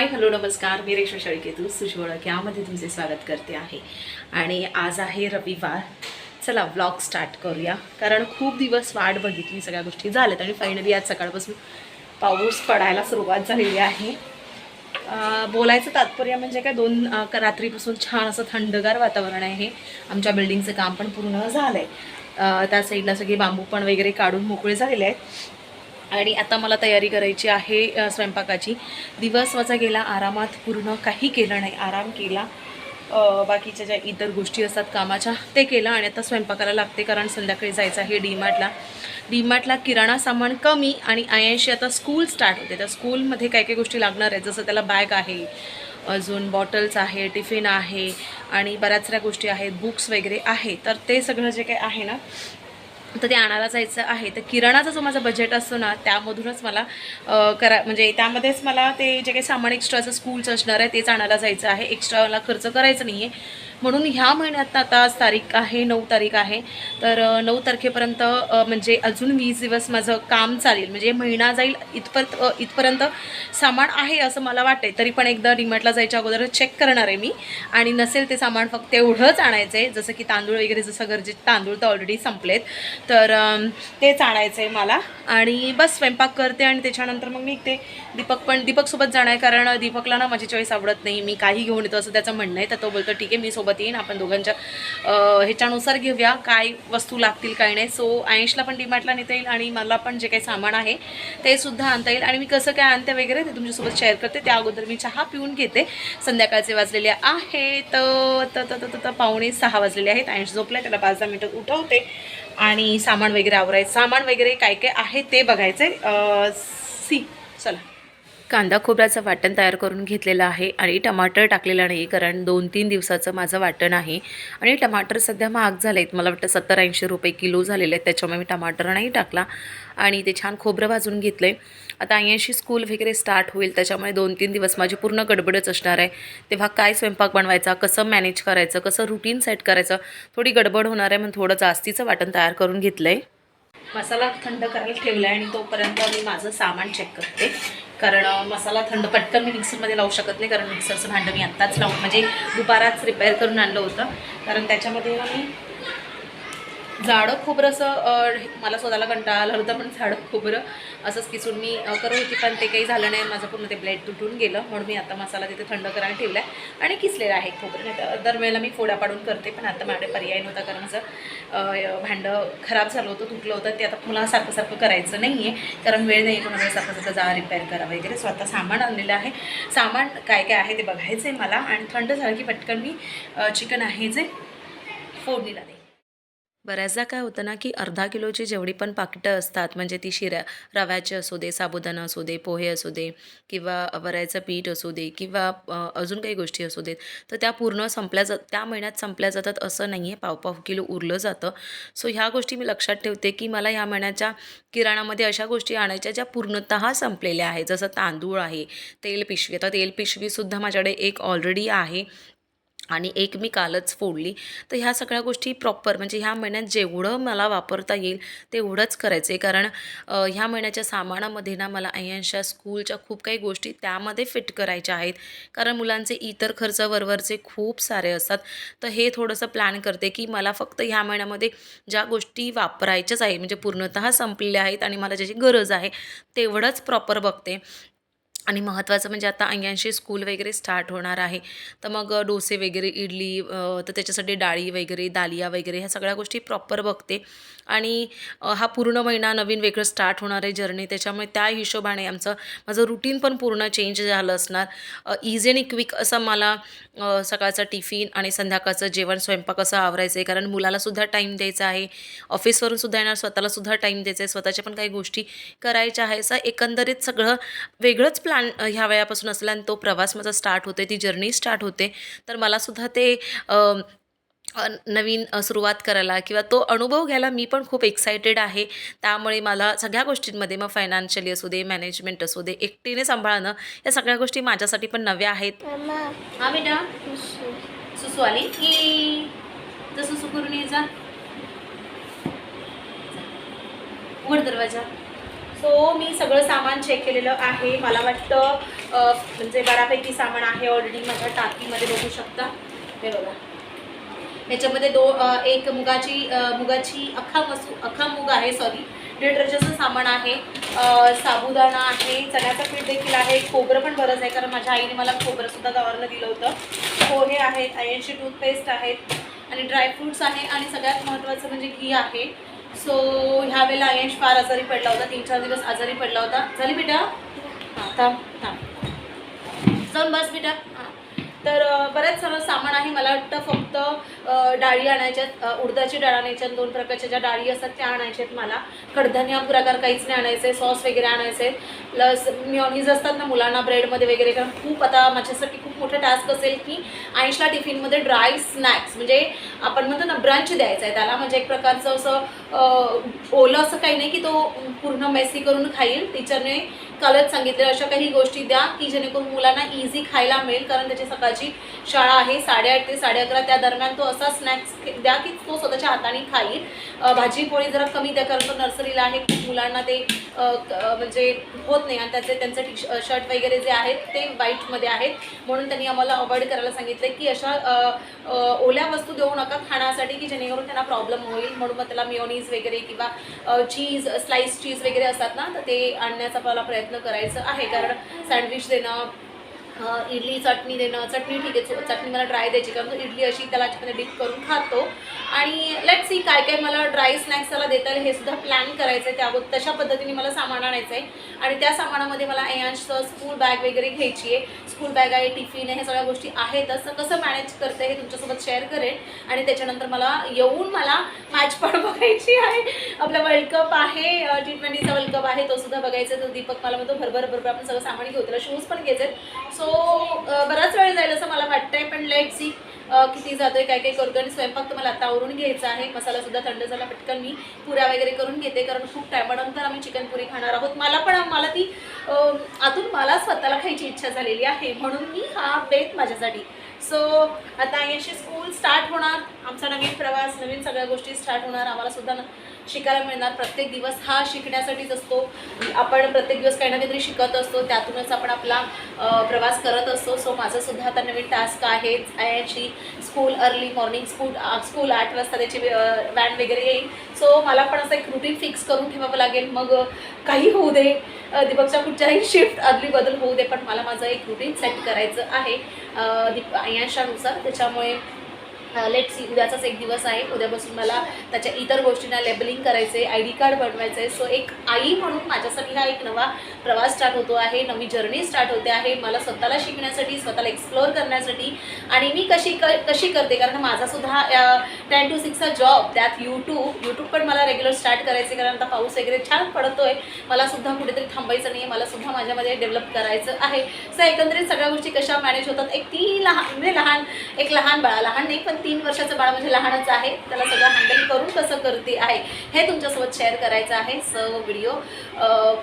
Hi hello नमस्कार. मी रेश्मा शेळकेतू सुजवळक यामध्ये तुमचे स्वागत करते आहे. आणि आज आहे रविवार. चला व्लॉग स्टार्ट करूया. कारण खूप दिवस वाट बघितली सगळ्या गोष्टी झाल्यात. आणि फायनली आज सकाळपासून पाऊस पडायला सुरुवात झालेली आहे. बोलायचं तात्पर्य म्हणजे काय दोन रात्रीपासून छान असं थंडगार वातावरण आहे. आमच्या बिल्डिंगचं काम पण पूर्ण झालं आहे त्या साईडला सगळे बांबू पण वगैरे काढून मोकळे झालेले आहेत. आणि आता मला तयारी करायची आहे स्वयंपाकाची. दिवस माझा गेला आरामात पूर्ण काही केलं नाही. आराम केला बाकीच्या ज्या इतर गोष्टी असतात कामाच्या ते केलं आणि आता स्वयंपाकाला लागते कारण संध्याकाळी जायचं आहे डीमार्टला. डीमार्टला किराणा सामान कमी आणि आयशी आता स्कूल स्टार्ट होते. त्या स्कूलमध्ये काय काय गोष्टी लागणार आहेत. जसं त्याला बॅग आहे अजून बॉटल्स आहे टिफिन आहे आणि बऱ्याच साऱ्या गोष्टी आहेत बुक्स वगैरे आहे. तर ते सगळं जे काही आहे ना तर ते आणायला जायचं आहे. तर किराणाचा जो माझा बजेट असतो ना त्यामधूनच मला करा म्हणजे त्यामध्येच मला ते जे काही सामान एक्स्ट्राचं स्कूलचं असणार आहे तेच आणायला जायचं आहे. एक्स्ट्रा मला खर्च करायचं नाही आहे म्हणून ह्या महिन्यात आता आज तारीख आहे नऊ तारीख आहे. तर नऊ तारखेपर्यंत म्हणजे अजून वीस दिवस माझं काम चालेल. म्हणजे महिना जाईल इथपर्यंत इथपर्यंत सामान आहे असं मला वाटते तरी पण एकदा डिमार्टला जायच्या अगोदर चेक करणार आहे मी. आणि नसेल ते सामान फक्त एवढंच आणायचं आहे जसं की तांदूळ वगैरे जसं गरजे तांदूळ तर ऑलरेडी संपलेत. तर तेच आणायचं आहे मला. आणि बस स्वयंपाक करते आणि त्याच्यानंतर मग मी ते दीपक पण दीपकसोबत जाणार आहे कारण दीपकला ना माझी चॉईस आवडत नाही. मी काही घेऊन येतो असं त्याचं म्हणणं आहे. तर तो बोलतो ठीक आहे मी सोबत येईन. आपण दोघांच्या ह्याच्यानुसार घेऊया काय वस्तू लागतील काय नाही. सो आयुषला पण डिमार्टला नेता येईल आणि मला पण जे काही सामान आहे ते सुद्धा आणता येईल. आणि मी कसं काय आणते वगैरे ते तुमच्यासोबत शेअर करते. त्या अगोदर मी चहा पिऊन घेते. संध्याकाळचे वाजलेले आहेत. तर पावणे सहा वाजलेले आहेत. आयुष झोपल्या त्याला पाच दहा मिनिटात उठवते. आणि सामान वगैरे आवरायचं. सामान वगैरे काय काय आहे ते बघायचं आहे सी. चला. कांदा खोबऱ्याचं वाटण तयार करून घेतलेलं आहे आणि टमाटर टाकलेलं नाही कारण दोन तीन दिवसाचं माझं वाटण आहे. आणि टमाटर सध्या महाग झाले आहेत मला वाटतं सत्तर ऐंशी रुपये किलो झालेले आहेत. त्याच्यामुळे मी टमाटर नाही टाकला. आणि ते छान खोबरं भाजून घेतलं आहे आता ऐंशी स्कूल वगैरे स्टार्ट होईल. त्याच्यामुळे दोन तीन दिवस माझी पूर्ण गडबडच असणार आहे. तेव्हा काय स्वयंपाक बनवायचा? कसं मॅनेज करायचं? कसं रुटीन सेट करायचं? थोडी गडबड होणार आहे म्हणून थोडं जास्तीचं वाटण तयार करून घेतलं आहे मसाला थंड करायला ठेवला आहे आणि तोपर्यंत मी माझं सामान चेक करते. कारण मसाला थंड पटकन मी मिक्सरमध्ये लावू शकत नाही कारण मिक्सरचं भांडं मी आत्ताच लावून म्हणजे दुपाराच रिपेअर करून आणलं होतं. कारण त्याच्यामध्ये मी जाडं खोबरं असं मला स्वतःला कंटाळा आला होता पण जाडं खोबरं असंच किसून मी अं, करत होती पण ते काही झालं नाही माझं पूर्ण ते ब्लेड तुटून गेलं म्हणून मी आता मसाला तिथे थंड करायला ठेवला आहे आणि किसलेला आहे खोबरं. नाही तर दरवेळेला मी फोडा पाडून करते पण आता माझ्या पर्याय नव्हता कारण माझं भांडं खराब झालं होतं तुटलं होतं ते आता पुन्हा सारखं सारखं करायचं नाही आहे कारण वेळ नाही कोणाला सारखं सारखं जा रिपेअर करा वगैरे. स्वतः सामान आणलेलं आहे. सामान काय काय आहे ते बघायचं आहे मला. आणि थंड झालं की पटकन मी चिकन आहे जे फोडणीला. बऱ्याचदा काय होतं ना की अर्धा किलोची जेवढी पण पाकिटं असतात म्हणजे ती शिऱ्या रव्याची असू दे साबुदाणा असू दे पोहे असू दे किंवा वऱ्याचं पीठ असू दे किंवा अजून काही गोष्टी असू देत तर त्या पूर्ण संपल्या जात त्या महिन्यात संपल्या जातात असं नाही आहे पाव पाव किलो उरलं जातं. सो ह्या गोष्टी मी लक्षात ठेवते की मला ह्या महिन्याच्या किराणामध्ये अशा गोष्टी आणायच्या ज्या पूर्णतः संपलेल्या आहेत. जसं तांदूळ आहे तेल पिशवी आता तेल पिशवीसुद्धा माझ्याकडे एक ऑलरेडी आहे. आणि एक मी कालच फोडली. तर ह्या सगळ्या गोष्टी प्रॉपर म्हणजे ह्या महिन्यात जेवढं मला वापरता येईल तेवढंच करायचं आहे कारण ह्या महिन्याच्या सामानामध्ये ना मला अय्यांशा स्कूलच्या खूप काही गोष्टी त्यामध्ये फिट करायच्या आहेत. कारण मुलांचे इतर खर्च वरवरचे खूप सारे असतात. तर हे थोडंसं प्लॅन करते की मला फक्त ह्या महिन्यामध्ये ज्या गोष्टी वापरायच्याच आहे म्हणजे पूर्णतः संपलेल्या आहेत आणि मला ज्याची गरज आहे तेवढंच प्रॉपर बघते. आणि महत्त्वाचं म्हणजे आता अंग्यांशी स्कूल वगैरे स्टार्ट होणार आहे. तर मग डोसे वगैरे इडली तर त्याच्यासाठी डाळी वगैरे दालिया वगैरे ह्या सगळ्या गोष्टी प्रॉपर बघते. आणि हा पूर्ण महिना नवीन वेगळं स्टार्ट होणार आहे जर्नी त्याच्यामुळे त्या हिशोबाने आमचं माझं रुटीन पण पूर्ण चेंज झालं असणार. इझी आणि क्विक असं मला सकाळचा टिफिन आणि संध्याकाळचं जेवण स्वयंपाक असं आवरायचं आहे कारण मुलालासुद्धा टाईम द्यायचा आहे. ऑफिसवरून सुद्धा येणार स्वतःलासुद्धा टाईम द्यायचा आहे. स्वतःच्या पण काही गोष्टी करायच्या आहे असं एकंदरीत सगळं वेगळंच प्लॅन ह्या वेळापासून असला आणि तो प्रवास माझा स्टार्ट होते ती जर्नी स्टार्ट होते तर मलासुद्धा ते नवीन सुरुवात करायला किंवा तो अनुभव घ्यायला मी पण खूप एक्सायटेड आहे. त्यामुळे मला सगळ्या गोष्टींमध्ये मग फायनान्शियली असू दे मॅनेजमेंट असू दे एकटीने सांभाळणं या सगळ्या गोष्टी माझ्यासाठी पण नव्या आहेत. हा बेटा. सुसू. आली की जसं ये जा. उघड दरवाजा. सो मी सगळं सामान चेक केलेलं आहे. मला वाटतं म्हणजे बऱ्यापैकी सामान आहे ऑलरेडी माझ्या टाकीमध्ये बघू शकता. हे बघा. ह्याच्यामध्ये दो एक मुगाची मुगाची अख्खा मसू अख्खा मूग आहे सॉरी डिटर्जंटचं सामान आहे. साबुदाणा आहे. चण्याचं पीठ देखील आहे. खोबरं पण बरंच आहे कारण माझ्या आईने मला खोबरंसुद्धा गावानं दिलं होतं. पोहे आहेत ऐंशी टूथपेस्ट आहेत. आणि ड्रायफ्रूट्स आहे. आणि सगळ्यात महत्त्वाचं म्हणजे घी आहे. सो ह्या वेळेला आयंश फार आजारी पडला होता. तीन चार दिवस आजारी पडला होता. झाली बेटा? हां थांब थांब. जाऊन बस बेटा. तर बऱ्याच सर्व सामान आहे. मला वाटतं फक्त डाळी आणायच्यात उडदाची डाळ आणायच्या दोन प्रकारच्या ज्या डाळी असतात त्या आणायच्यात मला. कडधान्य पुराकार काहीच नाही आणायचे सॉस वगैरे आणायचे प्लस म्यॉनीज असतात ना मुलांना ब्रेडमध्ये वगैरे. कारण खूप आता माझ्यासाठी खूप मोठं टास्क असेल की आईशला टिफिनमध्ये ड्राय स्नॅक्स म्हणजे आपण म्हणतो ना ब्रंच द्यायचा आहे त्याला. म्हणजे एक प्रकारचं असं ओलं असं काही नाही की तो पूर्ण मेसी करून खाईल. टीचरने कालच सांगितले अशा काही गोष्टी द्या की जेणेकरून मुलांना इझी खायला मिळेल कारण त्याची सकाळची शाळा आहे साडेआठ ते साडे अकरा त्या दरम्यान तो असा स्नॅक्स द्या की तो स्वतःच्या हाताने खाईल. भाजी पोळी जरा कमी द्या कारण तो नर्सरीला आहे. मुलांना ते म्हणजे होत नाही. आणि त्याचे त्यांचं टी शर्ट वगैरे जे आहेत ते व्हाईटमध्ये आहेत. म्हणून त्यांनी आम्हाला अवॉइड करायला सांगितलं की अशा ओल्या वस्तू देऊ नका खाण्यासाठी की जेणेकरून त्यांना प्रॉब्लेम होईल. म्हणून मग त्याला मिओनीज वगैरे किंवा चीज स्लाईस चीज वगैरे असतात ना तर ते आणण्याचा मला प्रयत्न करायचा आहे. कारण सँडविच देणं इडली चटणी देणं चटणी ठीक आहे चटणी मला ड्राय द्यायची कारण इडली अशी त्याला त्याच्यामध्ये डिप करून खातो. आणि लेट सी काय काय मला ड्राय स्नॅक्स त्याला देता येईल हे सुद्धा प्लॅन करायचं आहे त्या तशा पद्धतीने मला सामान आणायचं आहे आणि त्या सामानामध्ये मला एयांशचं स्कूल बॅग वगैरे घ्यायची आहे. स्कूल बॅग आहे टिफिन आहे ह्या सगळ्या गोष्टी आहेतच तर कसं मॅनेज करते हे तुमच्यासोबत शेअर करेन. आणि त्याच्यानंतर मला येऊन मला मॅच पण बघायची आहे. आपला वर्ल्ड कप आहे टी ट्वेंटीचा वर्ल्ड कप आहे तो सुद्धा बघायचा आहे. तो दीपक मला म्हणतो भरभर भरभर आपण सगळं सामान घेऊ. त्याला शूज पण घ्यायचे सो बराच वेळ जाईल असं मला वाटतंय पण लेट सी किती जातोय काय काय करतोय. आणि स्वयंपाक तर मला आता आवरून घ्यायचा आहे. मसाला सुद्धा थंड झाला पटकन मी पुऱ्या वगैरे करून घेते कारण खूप टायमानंतर आम्ही चिकन पुरी खाणार आहोत. मला पण मला ती आतून मला स्वतःला खायची इच्छा झालेली आहे. म्हणून मी हा बेत माझ्यासाठी. सो आता अशी स्कूल स्टार्ट होणार. आमचा नवीन प्रवास नवीन सगळ्या गोष्टी स्टार्ट होणार. आम्हाला सुद्धा न- शिकायला मिळणार. प्रत्येक दिवस हा शिकण्यासाठीच असतो. आपण प्रत्येक दिवस काही ना काहीतरी शिकत असतो. त्यातूनच आपण आपला प्रवास करत असतो. सो माझंसुद्धा आता नवीन टास्क आहे. याची school early morning school school आठ वाजता त्याची वॅन वगैरे येईल. सो मला पण असं एक रुटीन फिक्स करून ठेवावं लागेल. मग काही होऊ दे. दीपकच्या कुठच्याही शिफ्ट अदली बदल होऊ दे. पण मला माझं एक रुटीन सेट करायचं आहे. दीप आयांशानुसार त्याच्यामुळे लेट सी उद्याचाच एक दिवस आहे. उद्यापासून मला त्याच्या इतर गोष्टींना लेबलिंग करायचं आहे आय डी कार्ड बनवायचं आहे सो एक आई म्हणून माझ्यासाठी हा एक नवा प्रवास स्टार्ट होतो आहे. नवी जर्नी स्टार्ट होते आहे. मला स्वतःला शिकण्यासाठी स्वतःला एक्सप्लोअर करण्यासाठी आणि मी कशी क कशी करते? कारण माझासुद्धा टेन टू सिक्सचा जॉब त्यात यूट्यूब यूट्यूब पण मला रेग्युलर स्टार्ट करायचे कारण आता पाऊस वगैरे छान पडतो मला सुद्धा कुठेतरी थांबायचं नाही आहे मला सुद्धा माझ्यामध्ये डेव्हलप करायचं आहे. सो एकंदरीत सगळ्या गोष्टी कशा मॅनेज होतात? एक ती लहान म्हणजे लहान एक लहान बाळा लहान नाही पण तीन वर्षाचं बाळ म्हणजे लहानच आहे. त्याला सगळं हँडल करून कसं करते आहे हे तुमच्यासोबत शेअर करायचं आहे. स व्हिडिओ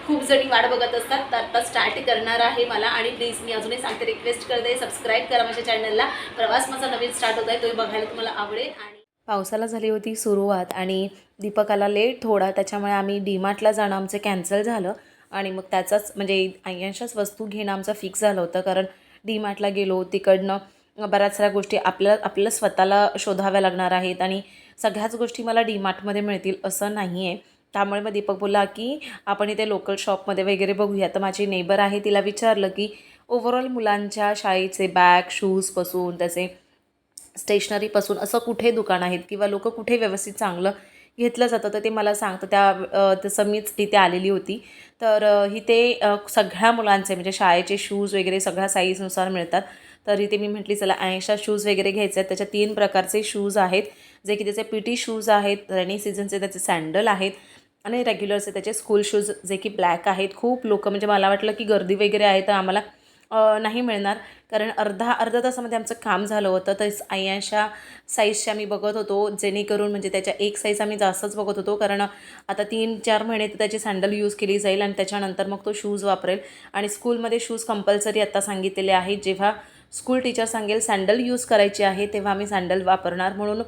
खूप जणी वाट बघत असतात. तर आत्ता स्टार्ट करणार आहे मला. आणि प्लीज मी अजूनही सांगते रिक्वेस्ट करते सबस्क्राईब करा माझ्या चॅनलला प्रवास माझा नवीन स्टार्ट होत आहे तो बघायला तुम्हाला आवडेल. आणि पावसाला झाली होती सुरुवात आणि दीपकाला लेट थोडा. त्याच्यामुळे आम्ही डीमार्टला जाणं आमचं कॅन्सल झालं. आणि मग त्याचाच म्हणजे ऐंशाच वस्तू घेणं आमचं फिक्स झालं होतं. कारण डीमार्टला गेलो तिकडनं बऱ्याच साऱ्या गोष्टी आपल्या आपल्याला स्वतःला शोधाव्या लागणार आहेत आणि सगळ्याच गोष्टी मला डीमार्टमध्ये मिळतील असं नाही आहे त्यामुळे मग दीपक बोलला की आपण इथे लोकल शॉपमध्ये वगैरे बघूया. तर माझी नेबर आहे तिला विचारलं की ओव्हरऑल मुलांच्या शाळेचे बॅग शूजपासून त्याचे स्टेशनरीपासून असं कुठे दुकान आहेत किंवा लोक कुठे व्यवस्थित चांगलं घेतलं जातं? तर ते मला सांगतं. त्या तसं मीच इथे आलेली होती. तर इथे सगळ्या मुलांचे म्हणजे शाळेचे शूज वगैरे सगळ्या साईजनुसार मिळतात. तर इथे मी म्हटली चला ऐंशा शूज वगैरे घ्यायचे आहेत. त्याच्या तीन प्रकारचे शूज आहेत. जे की त्याचे पी टी शूज आहेत रेनी सीझनचे त्याचे सँडल आहेत आणि रेग्युलरचे त्याचे स्कूल शूज जे की ब्लॅक आहेत. खूप लोक म्हणजे मला वाटलं की गर्दी वगैरे आहे तर आम्हाला नाही मिळणार. कारण अर्धा अर्धा तासामध्ये आमचं काम झालं होतं. तर आयांशा साईजच्या मी बघत होतो जेणेकरून म्हणजे त्याच्या एक साईज आम्ही जास्तच बघत होतो. कारण आता तीन चार महिने तर त्याची सँडल यूज केली जाईल आणि त्याच्यानंतर मग तो शूज वापरेल. आणि स्कूलमध्ये शूज कंपल्सरी आत्ता सांगितलेले आहेत. जेव्हा स्कूल टीचर सांगेल सँडल यूज करायची आहे तेव्हा आम्ही सँडल वापरणार. म्हणून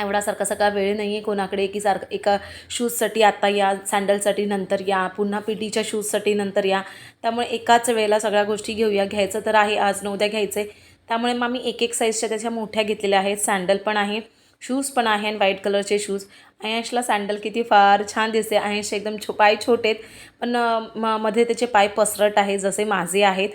एवढा सारखा सगळा वेळ नाही आहे कोणाकडे. की सारखं एका शूजसाठी आत्ता या सँडलसाठी नंतर या पुन्हा पिटीच्या शूजसाठी नंतर या. त्यामुळे एकाच वेळेला सगळ्या गोष्टी घेऊया. घ्यायचं तर आहे आज न उद्या घ्यायचं आहे त्यामुळे मग आम्ही एक एक साईजच्या त्याच्या मोठ्या घेतलेल्या आहेत. सँडल पण आहे शूज पण आहे आणि व्हाईट कलरचे शूज. आयशला सँडल किती फार छान दिसते आयश एकदम छो पाय छोटे आहेत पण म मध्ये त्याचे पाय पसरट आहे जसे माझे आहेत.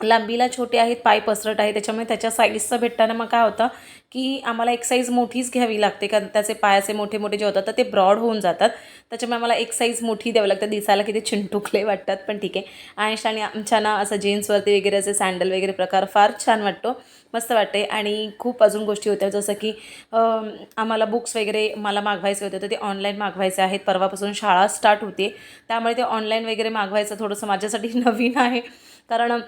लांबीला छोटे आहेत पाय पसरट आहे त्याच्यामुळे त्याच्या साईजचं भेटताना मग काय होतं की आम्हाला एक साईज मोठीच घ्यावी लागते. कारण त्याचे पाय असे मोठे मोठे जे होतात तर ते ब्रॉड होऊन जातात. त्याच्यामुळे आम्हाला एक साईज मोठी द्यावी लागते. दिसायला किती चिंटुकले वाटतात पण ठीक आहे. आयश आणि आमच्या ना असं जीन्सवरती वगैरे असे सँडल वगैरे प्रकार फार छान वाटतो. मस्त वाटते. आणि खूप अजून गोष्टी होत्या. जसं की आम्हाला बुक्स वगैरे मला मागवायचे होते तर ते ऑनलाईन मागवायचे आहेत. परवापासून शाळा स्टार्ट होते. त्यामुळे ते ऑनलाईन वगैरे मागवायचं थोडंसं माझ्यासाठी नवीन आहे. कारण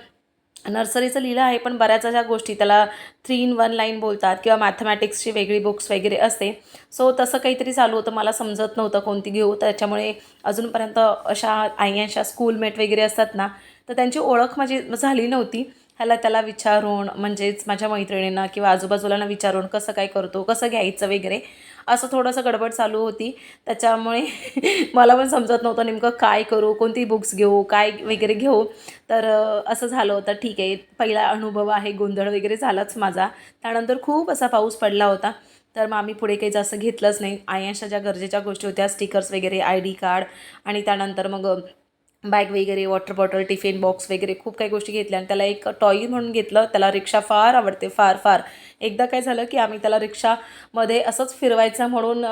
नर्सरीचं लिहिलं आहे पण बऱ्याच अशा गोष्टी त्याला थ्री इन वन लाईन बोलतात किंवा मॅथमॅटिक्सची वेगळी बुक्स वगैरे असते. सो तसं काहीतरी चालू होतं मला समजत नव्हतं कोणती घेऊ. त्याच्यामुळे अजूनपर्यंत अशा आईयांच्या स्कूलमेट वगैरे असतात ना तर त्यांची ओळख माझी झाली नव्हती. ह्याला त्याला विचारून म्हणजेच माझ्या मैत्रिणींना किंवा आजूबाजूला विचारून कसं काय करतो कसं घ्यायचं वगैरे असं थोडंसं गडबड चालू होती. त्याच्यामुळे मला पण समजत नव्हतं नेमकं काय करू कोणती बुक्स घेऊ काय वगैरे घेऊ. तर असं झालं होतं. ठीक आहे पहिला अनुभव आहे गोंधळ वगैरे झालाच माझा. त्यानंतर खूप असा पाऊस पडला होता. तर मग आम्ही पुढे काही जास्त घेतलंच नाही. आयांशा ज्या गरजेच्या गोष्टी होत्या स्टिकर्स वगैरे आय डी कार्ड आणि त्यानंतर मग बॅग वगैरे वॉटर बॉटल टिफिन बॉक्स वगैरे खूप काही गोष्टी घेतल्या आणि त्याला एक टॉय म्हणून घेतलं. त्याला रिक्षा फार आवडते फार फार. एकदा काय झालं की आम्ही त्याला रिक्षामध्ये असंच फिरवायचं म्हणून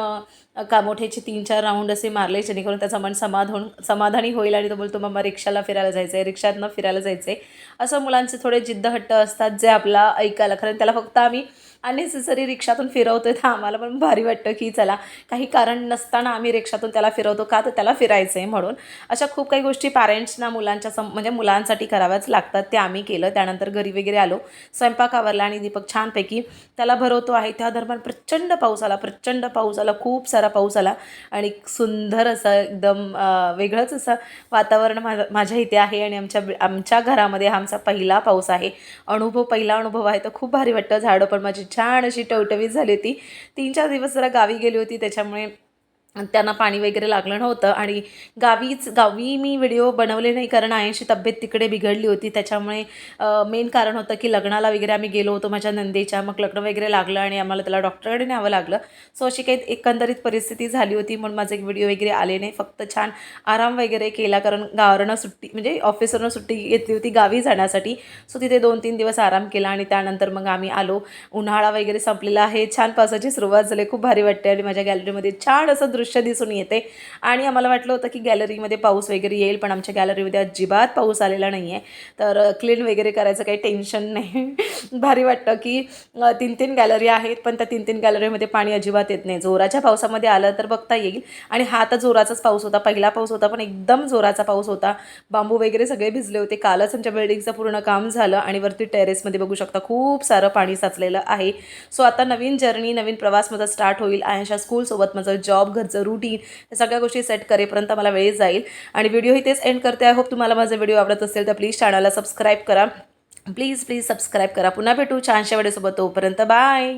कामोठ्याचे तीन चार राऊंड असे मारले जेणेकरून त्याचं मन समाधान समाधानी होईल आणि तो बोलतो मम्मा रिक्षाला फिरायला जायचं आहे रिक्षातनं फिरायला जायचं आहे असं मुलांचे थोडे जिद्द हट्ट असतात जे आपला ऐकायला कारण त्याला फक्त आम्ही अनेसेसरी रिक्षातून फिरवतो आहे तर आम्हाला पण भारी वाटतं की चला काही कारण नसताना आम्ही रिक्षातून त्याला फिरवतो का तर त्याला फिरायचं आहे म्हणून. अशा खूप काही गोष्टी पॅरेंट्सना मुलांच्या सम म्हणजे मुलांसाठी कराव्याच लागतात ते आम्ही केलं. त्यानंतर घरी वगैरे आलो. स्वयंपाक आवरला आणि दीपक छानपैकी त्याला भरवतो आहे. त्या दरम्यान प्रचंड पाऊस आला प्रचंड पाऊस आला खूप सारा पाऊस आला. आणि सुंदर असं एकदम वेगळंच असं वातावरण माझं माझ्या इथे आहे आणि आमच्या आमच्या घरामध्ये हा आमचा पहिला पाऊस आहे. अनुभव पहिला अनुभव आहे. तर खूप भारी वाटतं. झाडं पण माझी छान अशी टवटवीत झाली होती. तीन चार दिवस जरा गावी गेली होती त्याच्यामुळे त्यांना पाणी वगैरे लागलं नव्हतं आणि गावीच गावी मी व्हिडिओ बनवले नाही कारण आयनची तब्येत तिकडे बिघडली होती. त्याच्यामुळे मेन कारण होतं की लग्नाला वगैरे आम्ही गेलो होतो माझ्या नंदेच्या. मग लग्न वगैरे लागलं आणि आम्हाला त्याला डॉक्टरकडे न्यावं लागलं. सो अशी काही एकंदरीत परिस्थिती झाली होती. म्हणून माझे व्हिडिओ वगैरे आले नाही. फक्त छान आराम वगैरे केला कारण गावावरनं सुट्टी म्हणजे ऑफिसवरनं सुट्टी घेतली होती गावी जाण्यासाठी. सो तिथे दोन तीन दिवस आराम केला आणि त्यानंतर मग आम्ही आलो. उन्हाळा वगैरे संपलेला आहे. छान पावसाची सुरुवात झाली. खूप भारी वाटते आणि माझ्या गॅलरीमध्ये छान असं दृश्य दृश्य दिसून येते. आणि आम्हाला वाटलं होतं की गॅलरीमध्ये पाऊस वगैरे येईल पण आमच्या गॅलरीमध्ये अजिबात पाऊस आलेला नाही आहे तर क्लीन वगैरे करायचं काही टेन्शन नाही. भारी वाटतं की तीन तीन गॅलरी आहेत पण त्या तीन तीन गॅलरीमध्ये पाणी अजिबात येत नाही. जोराच्या पावसामध्ये आलं तर बघता येईल. आणि हा तर जोराचाच पाऊस होता. पहिला पाऊस होता पण एकदम जोराचा पाऊस होता. बांबू वगैरे सगळे भिजले होते. कालच आमच्या बिल्डिंगचं पूर्ण काम झालं आणि वरती टेरेसमध्ये बघू शकता खूप सारं पाणी साचलेलं आहे. सो आता नवीन जर्नी नवीन प्रवास माझा स्टार्ट होईल. आयशा स्कूलसोबत माझं जॉब घरचं रुटीन या सगळ्या गोष्टी सेट करेपर्यंत मला वेळ जाईल. आणि व्हिडिओही तेच एंड करते. आय होप तुम्हाला माझा व्हिडिओ आवडत असेल तर प्लीज चॅनलला सबस्क्राईब करा. प्लीज प्लीज सबस्क्राईब करा. पुन्हा भेटू छानशा वेळेसोबत तोपर्यंत. बाय